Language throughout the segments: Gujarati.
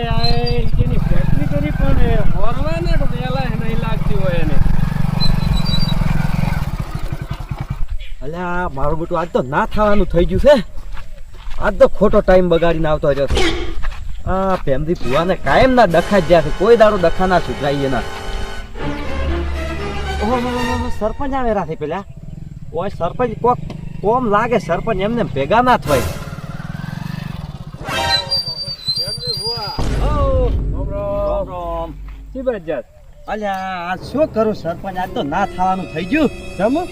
એ આ એની ફેક્ટરી કરી પણ હોરવાના તો પહેલા નહીં લાગતી હોય એને. અલ્યા મારું બેટું આજ તો ના થવાનું થઈ ગયું છે. આજ તો ખોટો ટાઈમ બગાડીને આવતો રહ્યો છે આ પેમથી ભુવાને કાયમ ના ડખા જ્યાં છે. કોઈ દારૂ ડખા ના ઓહો, ઓહો, સરપંચ આવે રાથી પેલા. ઓય સરપંચ કોક કોમ લાગે સરપંચ એમને ભેગા ના થાય. શી બજાર અલ્યા આ શું કરું સરપંચ? આજ તો ના થવાનું થઈ ગયું. જમો?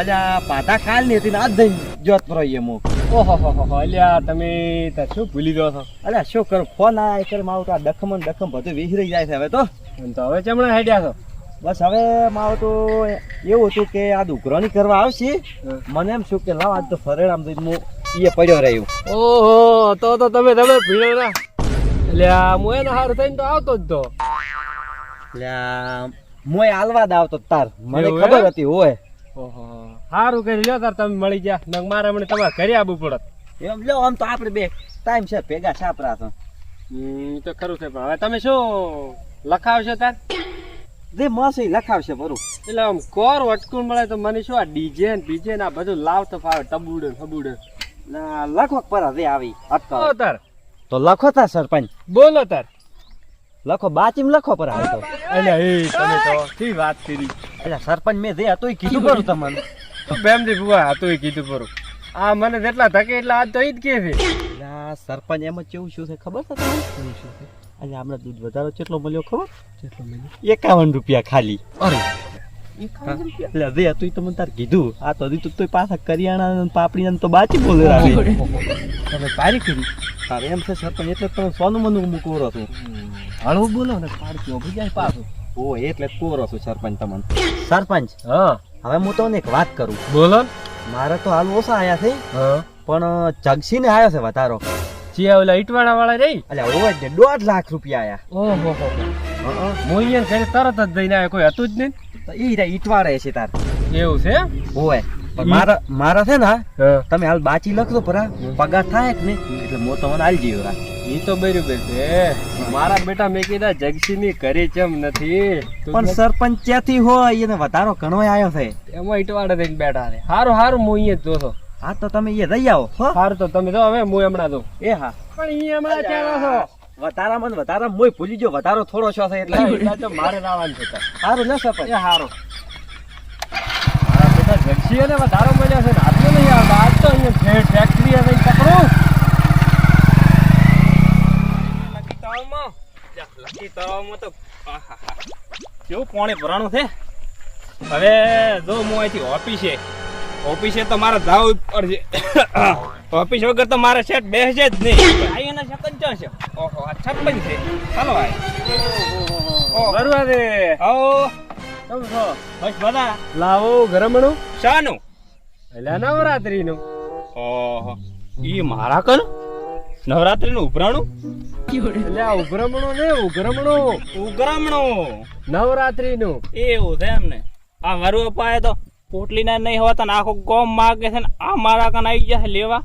અલ્યા પાટા કાલની હતી ને આજ દઈ જોત રહીએ હું ઓહો હો હો અલ્યા તમે તાર શું ભૂલી ગયો છો? અલ્યા શું કરું? ફોન આ કરે મારું તો આ ડખમ ડખમ બધું વિસરી જાય છે હવે તો. તો હવે ચમણા હેડ્યા છો. બસ હવે મારું તો એવું હતું કે આ ઉઘરાણી કરવા આવશે. મને એમ શું કે લાવ આજ તો ફરેડામ દઈ હું એ પડ્યો રહ્યું. ઓહો તો તો તમે તમે ભીડો ના. અલ્યા હું એના હાર થઈને તો આવતો જ તો. એટલે મોય આલવા દાવ તો તાર. મને ખબર હતી હોય ઓહો. સારું કરી લ્યો તાર તમે મળી ગયા. નંગ મારા મને તમારે ઘરે આવવું પડત. એમ લ્યો આમ તો આપણે બે ટાઈમ છે ભેગા સાપરા તો. તો ખરું છે પણ હવે તમે શું લખાવશો તાર? જે માસી લખાવશે બરું એટલે આમ કોર વટકું મળે તો મને શું આ ડીજે ને બીજે ને આ બધું લાવતો ફાવે ટબુડે ફબુડે ના લખો પર હવે આવી અટકો તાર. તો લખો તાર સરપંચ. બોલો તાર. લખો બાચીમ લખો પર આવે તો. એટલે એ તમે તો કી વાત કરી? એટલે સરપંચ મેં જે હતું એ કીધું કરું? તમને. બેમજી ભુવા હતું એ કીધું પરું આ મને જેટલા ધકે એટલા આજ તો એ જ કે છે. આ સરપંચ એમ જ કેવું શું છે ખબર છે તમને? એટલે હમણાં દૂધ વધારો કેટલો મળ્યો ખબર? કેટલો મળ્યો? એકાવન રૂપિયા ખાલી. અરે એટલે હવે તો મને તાર કીધું. આ તો દીધું તોય પાછા કરિયાણા ને પાપડી તો બાચી બોલે. રાખે તમે પારી કરી તારે એમ છે સરપંચ એટલે તમે સોનું મનું કોરો છું. હળવું બોલો ને પારકી ઊભી જાય પાછું. ઓ એટલે કોરો છું સરપંચ તમને. સરપંચ હા. હવે હું તમને એક વાત કરું. બોલો. ને મારે તો હાલ ઓછા આયા છે. પણ પણ જગસીને આવ્યો છે વધારો. ચિયા ઓલા ઈટવાડા વાળા રહી? એટલે ઓવા જ ને દોઢ લાખ રૂપિયા આયા. ઓહો હો હું અહીંયા ઘરે તરત જ દઈને આવ્યો કોઈ હતું જ નહીં? તો ઈ રે ઈટવાડે છે તાર. એવું છે ઓય મારા મારા છે ને તમે હાલ બાચી લખજો પરા પગાર થાય કે નહીં? એટલે હું તમને હાલ જીવ ઈ તો બરોબર છે. મારા બેટા મેં કીધા જગસી ની ઘરે ચમ નથી. પણ સરપંચ ક્યાંથી હોય એને વધારો ઘણો આવ્યો છે. એમાં ઈટવાડે થઈને બેઠા છે. હારું હારું હું અહીંયા જોશો હા તો તમે એ રહી આવો હારું તો તમે જો હવે હું હમણાં જો એ હા. પણ અહીંયા હમણાં ચાલો છો. વધારામાં ને વધારા મોય ભૂલી ગયો. વધારો થોડો છો છે એટલે. મારે લાવવાનું છે. સારું ને સર એ હારું. મારા બેટા વધારો મળ્યો છે નહીં આજ તો અહીંયા ફેક્ટરી જઈને પકડું. લકી તળાવમાં લકી તળાવમાં તો કેવું પાણી ભરાણું છે? હવે જો હું અહીંથી ઓફિસે ઓફિસે તો મારે જવું પડશે ઓફિસ વગર તો મારે સેટ બેસે જ નહીં. આ એના શકન ચો છે? ઓહો આ છપ્પન છે. ચાલો આ. ઓહો. બરવા દે આવો. કેમ છો? બસ બધા. લાવો ગરમણું શાનું. એટલે નવરાત્રી નું ઓહો. ઈ મારા કન નવરાત્રીનું ઉભરાણું? એટલે આ ઉઘરમણું ને ઉઘરમણું. ઉગરામણું નવરાત્રી નું એવું છે એમને. આ મારું અપાય તો. પોટલીના નહીં હોતા આખો ગોમ માગે છે ને આ મારા કન આવી જશે લેવા?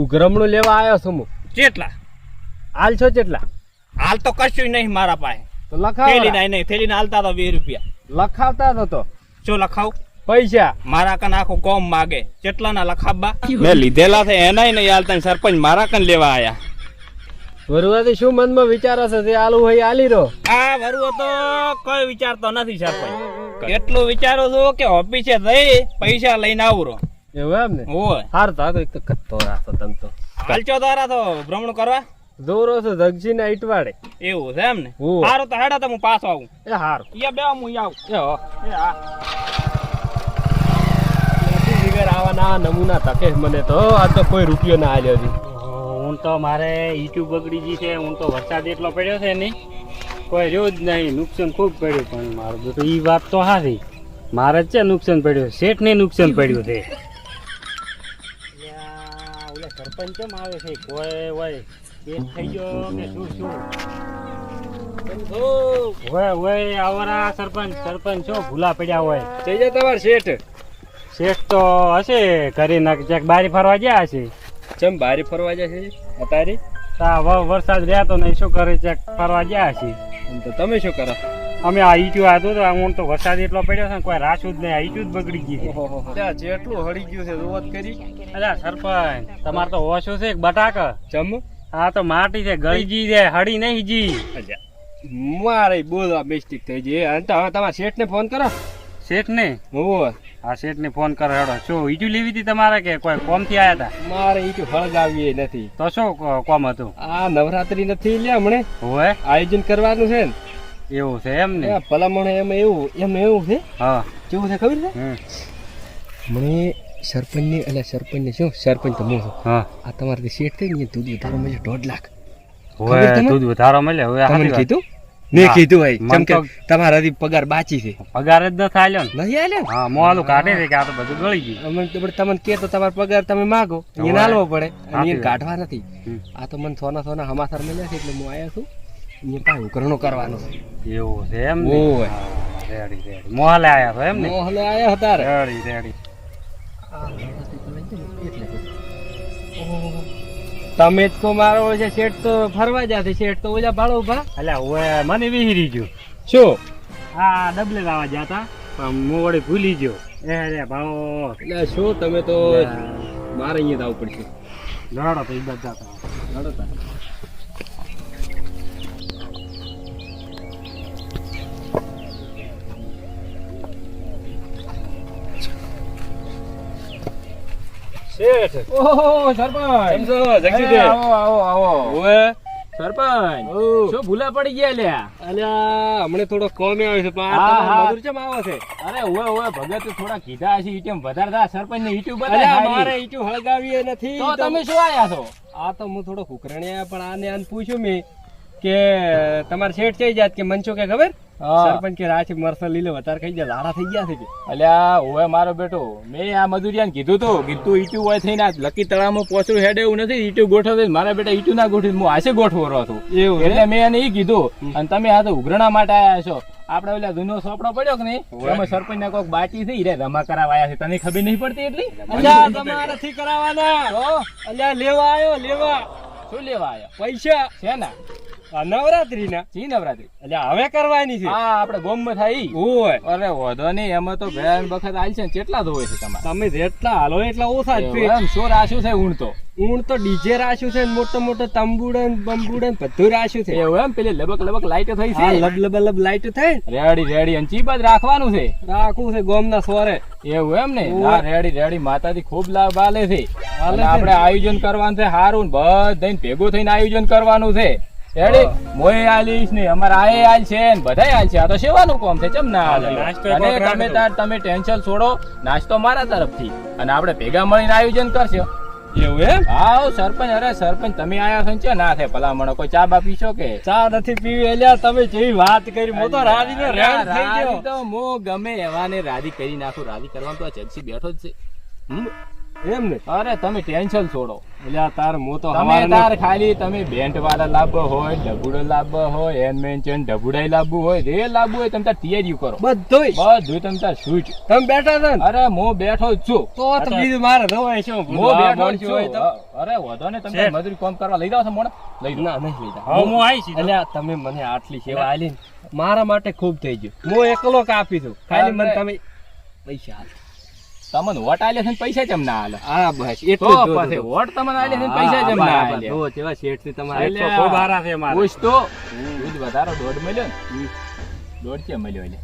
ઉઘરમણું લેવા આવ્યો છું હું. કેટલા હાલ છો કેટલા હાલ તો કશું નહીં મારા પાસે. તો થેલી લખાવ ના નહીં થેલી ના હાલતા તો વીસ રૂપિયા. લખાવતા તો તો. શું લખાવ? પૈસા. મારા કન આખો ગોમ માગે. કેટલા ના લખાવવા. મેં લીધેલા છે એનાય નહીં હાલતા સરપંચ મારા કન લેવા આયા. બરોબર શું મનમાં વિચારો છે? તે આલુ હોય આલી રહો. આ વરુ તો કોઈ વિચારતો નથી સરપંચ. એટલું વિચારો છું કે ઓફિસે જઈ પૈસા લઈને આવું રહો. એવું એમ ને? હોય. હાર તો તો એક તો કત્તો રાખો તમ તો. હાલચો તારા તો ભ્રમણ કરવા? દોરો છે જગજી ને ઈટવાડે. એવું છે એમ ને? હોવે. સારું તો હેડા તો હું પાછો આવું. એ હાર. યા બે હું આવું. એ હો. એ હા. આવા ના નમૂના તકે મને તો આ તો કોઈ રૂપિયો ના આલ્યો હતી હું તો મારે યુટ્યુબ બગડી ગઈ છે હું તો વરસાદ એટલો પડ્યો છે નહીં. કોઈ રહ્યો જ નહીં નુકસાન ખૂબ પડ્યું પણ મારું બધું એ વાત તો હાથી મારે જ છે નુકસાન પડ્યું શેઠને નુકસાન પડ્યું છે. યા, ઓલા સરપંચ કેમ આવે છે? કોઈ હોય કેસ થઈ ગયો કે શું શું? હોય હોય આવરા સરપંચ સરપંચ શું ભૂલા પડ્યા હોય. થઈ જાય તમારે શેઠ. શેઠ તો હશે ઘરે ના ક્યાંક બારી ફરવા ગયા હશે. ચમ બારી ફરવા જાય છે? અત્યારે તા વ- વરસાદ રહેતો નહીં શું કરે છે? ફરવા ગયા છીએ. તો તમે શું કરો? અમે આ ઈચું આતો તો હું તો વરસાદ એટલો પડ્યો છે ને કોઈ રાશું જ નહીં આ જ બગડી ગયું છે. ત્યાં જેટલું હળી ગયું છે રોત કરી? અલ્યા સરપંચ તમારે તો ઓછું છે બટાક. જમ હા તો માટી છે ગળી જી છે હળી નહીં જી મારે બોલવા મિસ્ટેક થઈ ગઈ. હવે તમારા શેઠને ફોન કરો. શેઠ ને હું આ શેઠ ને ફોન કરો હેડો. શું ઈજુ લેવી હતી તમારે કે કોઈ કોમથી આયા હતા મારે ઈજુ હળગાવી નથી. તો શું કોમ હતું? આ નવરાત્રી નથી લે હમણે? હોય આયોજન કરવાનું છે ને? એવું છે એમ ને? ભલામણ એમ એવું એમ એવું છે? હા. કેવું છે ખબર છે? મને સરપંચ સરપંચની એટલે સરપંચ ને શું? સરપંચ તો હું છું. હા. આ તમારે શેઠ થઈ ને દૂધ વધારો મળે દોઢ લાખ. હોય દૂધ વધારો મળે હવે તમને કીધું? મેં કીધું મન જેમ કે તો- તમારા હજી પગાર બાચી છે. પગાર જ ન થાય નહીં આલે ને? હા મોલું કાઢે છે કે આ તો બધું ગળી ગયું. અમે તો તમને કે તો તમારો પગાર તમે માગો. એ નાલવો આલવો પડે. સાચી કાઢવા નથી. આ તો મને સોના સોના હમાસર મળ્યા છે એટલે હું આયા છું. એને પાછું ઉઘરણું કરવાનું છે. એવું છે એમ ઓય. Ready ready. મોહલે આયા છો એમ ને? મોહલે આયા હતા રેડી રેડી. રેડી તમે જ કો મારો છે શેઠ તો ફરવા જાતે શેઠ તો ઓલા ભાડો ઊભા. અલ્યા ઓય મને વિહરી ગયો. શું? આ ડબલે લાવવા જતા પણ હું વળી ભૂલી ગયો. એ રે ભાવ એટલે શું તમે તો મારે અહીંયા જવું પડશે. લડો તો ઈ બધા શેઠ. ઓહો સરપંચ. અરે, આવો આવો આવો. ઓએ સરપંચ. શું ભૂલા પડી ગયા લ્યા? અલ્યા હમણે થોડો કોમ છે. મજૂર ચમ આવો છે? અરે ભગત કીધા હશે ઈટમ વધારે સરપંચ ને ઈટુ મારે ઈટું હળગાવીએ નથી તો તમે શું આયા છો? આ તો હું થોડો કુકરણ્યા પણ આને આને પૂછ્યું મેં કે તમારે શેઠ થઈ જાત કે મનચો કે ખબર. સરપંચ કે રાચી મરસા લીલે વધારે ખાઈ ગયા લાડા થઈ ગયા છે કે? અલ્યા ઓય મારો બેટો મેં આ મજૂરિયાને કીધું તો કીધું ઈટુ હોય થઈને આ લકી તળાવમાં પોચડું હેડે એવું નથી ઈટુ ગોઠવે મારા બેટા ઈટુ ના ગોઠવી હું આશે ગોઠવો રહ્યો છું. એવું એટલે મેં એને ઈ કીધું અને તમે આ તો ઉઘરણા માટે આયા છો. આપડે ઓલા જૂનો સોપડો પડ્યો કે નહીં? અમે સરપંચ ને કોઈક બાટી થઈ રે રમા કરાવાયા છે. તને ખબર નહીં પડતી એટલી? અલ્યા તમારાથી કરાવવાના. અલ્યા લેવા આવ્યો લેવા. શું લેવા આયા? પૈસા. છે ને? નવરાત્રી. અલ્યા હવે કરવાની છે? હા આપણે ગોમમાં થાય ઓય. અરે વધો નહીં એમાં તો ભેન વખત આલ છે કેટલા ધોવે છે તમારે? તમે જેટલા હાલો એટલા ઓછા જ છે એવું એમ? શું રાખ્યું છે ઊણ તો? ઊણ તો ડીજે રાખ્યું છે મોટો મોટો તંબુડન બંબુડન બધું રાખ્યું છે. એવું એમ? પેલી લબક લબક લાઈટ થઈ છે? લબ લબ લબ લાઈટ થાય રેડી રેડી અને ચીબ રાખવાનું છે? રાખવું છે ગોમના સોરે એવું એમ ને? રેડી હા રેડી રેડી માતાજી ખૂબ લાભ આલે છે. આપણે આયોજન કરવાનું છે હારું બધાને ભેગું થઈને આયોજન કરવાનું છે. રેડી મોય આલીશ ને અમારે આએ આલ છે ને. બધાય આલ છે. આ તો સેવાનું કામ છે. ચમ ના આલે. અને તમે તાર તમે ટેન્શન છોડો. નાસ્તો મારા તરફથી. અને આપણે ભેગા મળીને આયોજન કરશો. એવું એમ? હા સરપંચ. અરે સરપંચ તમે આયા છો છે ના થાય. ભલામણો કોઈ ચા બા પીશો કે? ચા નથી પીવી. એલ્યા તમે જેવી વાત કરી મો તો રાજીનો રેડ થઈ ગયો. રાજી તો મો ગમે એવાને રાજી કરી નાખું. રાજી કરવાનું તો આ બેઠો જ છે? એમ ને? અરે તમે ટેન્શન છોડો. એલ્યા તાર મો તો તમે તાર ખાલી તમે બેન્ટ વાળા લાવવો હોય ડબુડો લાવવો હોય એનમેન ચેન ડબુડાઈ લાવવું હોય રે લાવવું હોય તમે તાર તૈયારી કરો. બધું બધું તમે તાર શૂટ તમે બેઠા છો અરે મો બેઠો જ છું. તો બીજું મારે રવાય છે મો બેઠો જ છું અરે વધો ને તમે મજૂરી કામ કરવા લઈ જાવ છો મોણ? લઈ ના નહીં લઈ જાવ હું આવી છું એટલે તમે મને આટલી સેવા આલી મારા માટે ખૂબ થઈ ગયું. હું એકલો કાપી છું ખાલી મને તમે પૈસા આલો. તમને વોટ આલે છે પૈસા કેમ ના આલે? હા બસ તો એટલું પછી વોટ તમને આલે છે પૈસા કેમ ના આલે? જો જેવા શેઠથી તમારે શેઠ તો ખૂબ હારા છે મારે. પૂછ તો. દૂધ વધારો દોઢ મળ્યો ને? દોઢ કે મળ્યો એટલે?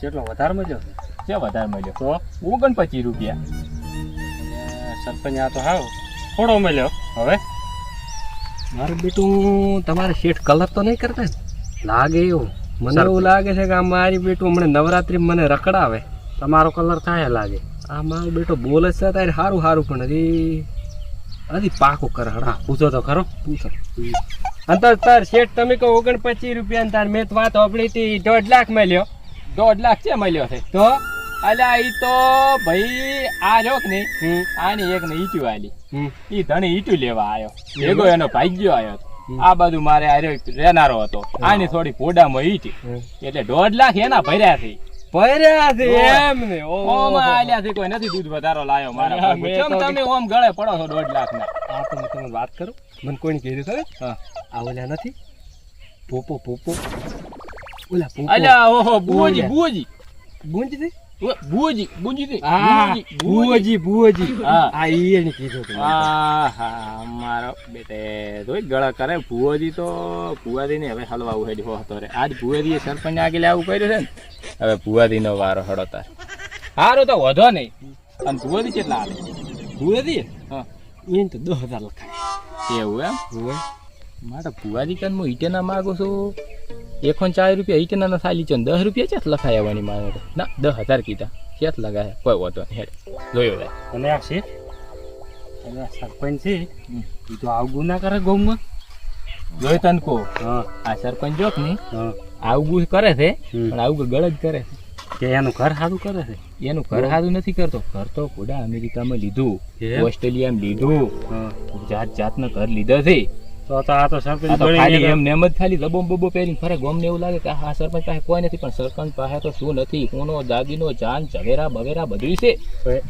કેટલો વધારે મળ્યો? કે વધારે મળ્યો? તો? ઓગણ પચીસ રૂપિયા. અ, સરપંચ આ તો હાવ થોડો મળ્યો. હવે? મારું બેટું તમારે શેઠ કલર તો નહીં કરતા લાગે એવું. મને એવું લાગે છે કે આ મારી બેટું હમણાં નવરાત્રી મને રખડાવે. તમારો કલર થાય લાગે. આ મારો બેટો બોલે છે તારે સારું સારું પણ હજી હજી પાકો કરે હા પૂછો તો ખરો. પૂછો. અને તાર શેઠ તમે કહો ઓગણ પચીસ રૂપિયા તાર મેં વાત સાંભળી હતી દોઢ લાખ મળ્યો. દોઢ લાખ છે મળ્યો છે. તો અલ્યા ઈ તો ભાઈ આ જોક કે નહીં આની એક ને ઈટુ આલી. ઈ ધણી ઈટુ લેવા આવ્યો ભેગો એનો ભાગ્યો આવ્યો આ બાજુ મારે આ રહેનારો હતો. આની થોડી પોડામાં ઈટ. એટલે દોઢ લાખ એના ભર્યા છે. ભર્યા છે એમ ને ઓમ આલ્યાથી કોઈ નથી દૂધ વધારો લાયો મારા તમે ઓમ ગળે પડો છો દોઢ લાખના? આ તો વાત કરું? મને કોઈને કહી હા. આ ઓલા નથી. પોપો પોપો. ઓલા પોપો. અલ્યા ઓહો બુઓજી ઓય. બુઓજી બુજી બુંજી હા ભુવજી ભુવજી હા. આ એને કીધું હતું હા મારો બેટે જોઈ ગળા કરે ભુવજી તો ભુવાજી ને હવે હલવા ઉહેડી હો હતો રે આજ ભુવાજી સરપંચ આગળ આવું કર્યું છે ને હવે ભુવાજી નો વારો હડો તાર હારું તો વધો નહીં અને ભુવાજી કેટલા આવે ભુવજી હા એને તો દસ હજાર લખાય એવું એમ મારે ભુવાજી કન હું ઈટેના માગું છું એકોન ચાર રૂપિયા ઈટેના ના થાલી છે દસ રૂપિયા ચેત લખાય આવવાની મારે ના દસ હજાર કીધા. ચેત લગાય કોઈ વાંધો નહીં હેડ. જોયો જાય અને આ શેઠ? અને આ સરપંચ છે? એ તો આવું ગુના કરે ગૌમાં જોઈ તન કો આ સરપંચ જોક ને હા. આવું કરે છે પણ આવું ગળ જ કરે છે. કે એનું ઘર સારું કરે છે? એનું ઘર સારું નથી કરતો. ઘર તો કોડા અમેરિકામાં લીધું? ઓસ્ટ્રેલિયામાં લીધું. જાત જાતના ઘર લીધો છે. તો આ તો સરપંચ ખાલી. એમ નેમ જ ખાલી લબો બબો પહેરીને ફરે ગોમને એવું લાગે કે આ સરપંચ પાસે કોઈ નથી પણ સરપંચ પાસે તો શું નથી સોનો દાગીનો જાન ઝવેરા બવેરા બધું છે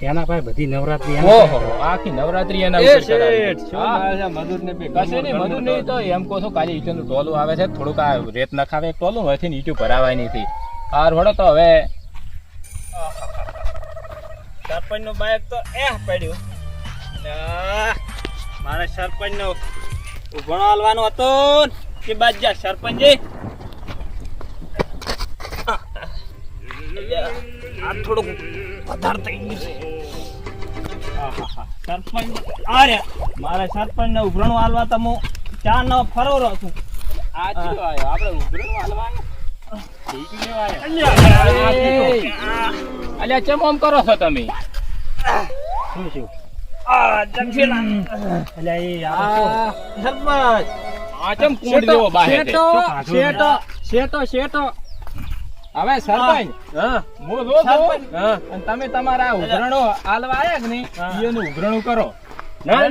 એના પાસે બધી નવરાત્રી ઓહો આખી નવરાત્રી એના એ ઉપર શેઠ, કરાવી. શું હા. મારે છે મજૂરને બે કશે નહીં મધુર નહીં તો એમ કહો છો કાલે ઈટનું ટોલું આવે છે થોડુંક આ રેત નખાવે એક ટોલું હોય ને ઈટું ભરાવાય નથી આ રોડો તો હવે સરપંચનું બાઇક તો એ પડ્યું મારા મારે સરપંચ નો ઉભણો હાલવાનો હતો કે બાદ જા સરપંચ. આ થોડુંક વધારે થઈ ગયું છે. સરપંચ આ રે મારે સરપંચ ને ઉભરણું હાલવા તો હું ચા નો છું. આપણે. અલ્યા, અલ્યા ચમ આમ કરો છો તમે? શું શું હવે સરપંચ. તમે તમારા ઉઘરણો કે નહીં એનું ઉઘરણું કરો ના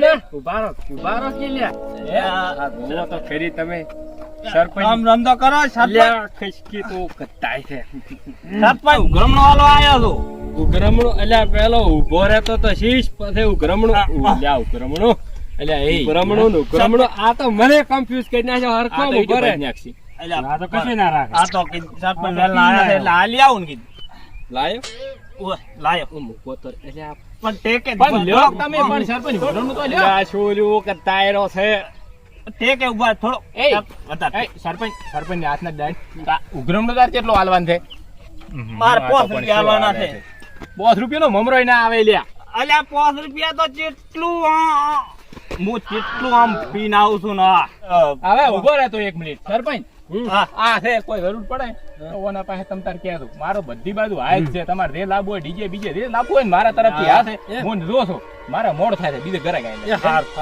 કે લ્યા તો ખરી તમે સરપંચ. રામ કરો સરપંચ ખિસકી તો કતાય છે. સરપંચ ઉઘરણો હાલવા આવ્યો છું. ઉઘરમણો એટલે પેલો ઊભો રહેતો તો શીશ પછી ઉઘરમણો. લ્યા ઉઘરમણો. અલ્યા એ ઉઘરમણો નું ઉઘરમણો. આ તો મને કન્ફ્યુઝ કરી નાખ્યો હરખો ઊભો રહે. નાખશી. આ તો કશું ના રાખે. આ તો સરપંચ આ પી એટલે હાલી આવું ને કીધું. લાયો? ઓય, લાયો. મૂકો તો. અલ્યા પણ ટેકે પણ લ્યો તમે પણ સરપંચ ઉઘરણું તો લ્યો. લ્યા છોલ્યું કતાયરો છે. કે ઊભા થોડો એ. સરપંચ સરપંચની હાથના દાંડ આ તાર કેટલો હાલવાન છે? મારે પોસ રૂપિયા હાલવાના છે? પાંચ રૂપિયાનો મમરોય ના આવે લ્યા. અલ્યા પાંચ રૂપિયા તો જેટલું આ- હું જેટલું આમ પીને આવું છું ને હવે ઊભો રહેતો એક મિનિટ. સરપંચ આ છે કોઈ જરૂર પડે? તો ઓના પાસે તમ તાર મારો બધી બાજુ આ જ છે. તમારે જે લાવવું હોય ડીજે બીજે જે લાવવું હોય મારા તરફથી આ છે હું જો છો. મારા મોડ થાય છે બીજે ઘરે ગાય.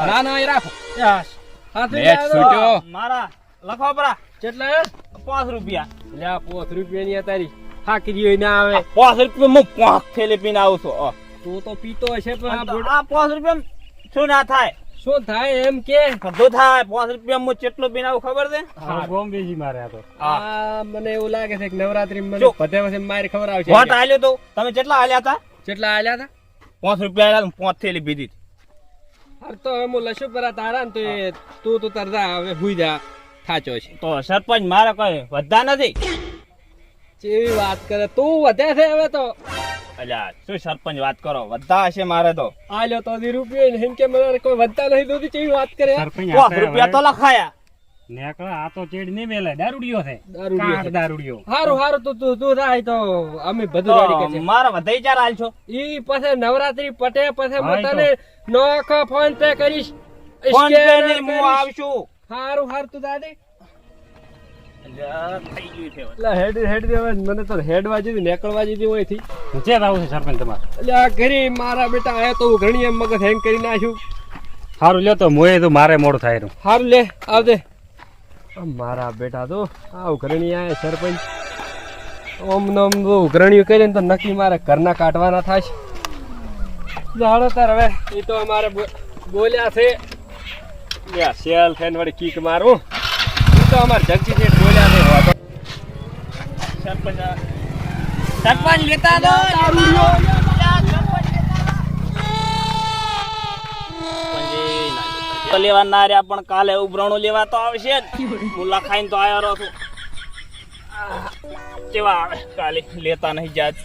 ના ના એ રાખો. મારા લખો પરા. કેટલા? પાંચ રૂપિયા. લ્યા પાંચ રૂપિયાની આ તારી. હાકરી ના આવે. પાંચ રૂપિયા હું પાંચ થેલી પીને આવું છું. તું તો પીતો હશે પણ આ પાંચ રૂપિયા શું ના થાય? શું થાય એમ કે? બધું થાય. પાંચ રૂપિયા હું ચેટલો પીને આવું ખબર છે? બોમ્બેજી મારે આ તો. આ મને એવું લાગે છે કે નવરાત્રી મને. પતે પછી મારી ખબર આવશે. વોટ આલ્યો તો? તમે કેટલા આલ્યા હતા? કેટલા આલ્યા હતા? પાંચ રૂપિયા આલ્યા તો પાંચ થેલી પીધી અરે તો હવે હું લશો પરા તારા ને તો તું તો તરતા હવે હુઈ જા થાચો છે. તો સરપંચ મારે કઈ વધતા નથી? જેવી વાત કરે તું વધે છે હવે તો. અલ્યા શું સરપંચ વાત કરો? વધતા હશે મારે તો. આલ્યો તો દી રૂપિયો એમ કે મને કોઈ વધતા નહીં દોધી કેવી વાત કરે? રૂપિયા તો લખાયા. આ તો ચેડ નહીં મેલે દારૂડિયો છે. દારૂડિયો દારૂડિયો હારું હારું તું તું તું થાય તો અમે બધું તો રેડી મારે વધાઈ ચાર હાલ છો. ઈ પછી નવરાત્રી પટે પછી હા, હું તને નોખો ફોન પે કરીશ ફોન પે નહીં હું આવશું. હારું હારું તું દાદી. મને તો હેડવા જેવી નીકળવા જેવી હોયથી. આવું છે સરપંચ તમારે. એટલે આ ઘરે મારા બેટા આયા તો હું ઘણી એમ મગજ હેંગ કરી નાખ્યું. સારું લે તો મોએ તો મારે મોડું થાય એનું. હારું લે આવજે. આ મારા બેટા તો આ ઉઘરણી આયા સરપંચ. ઓમ નમ તો ઉઘરણીઓ કરીને તો નક્કી મારે ઘરના કાઢવાના થાય તાર હવે. એ તો અમારે બો- બોલ્યા છે. યા સેલ થઈને વળી કીક મારું. એ તો અમારે જગજી છે. સરપંચ રહ્યા, પણ કાલે ઉભરાણું લેવા તો આવશે જ. હું લખાઈને તો આવ્યો છું. કેવા આવે? કાલે લેતા નહીં જાત.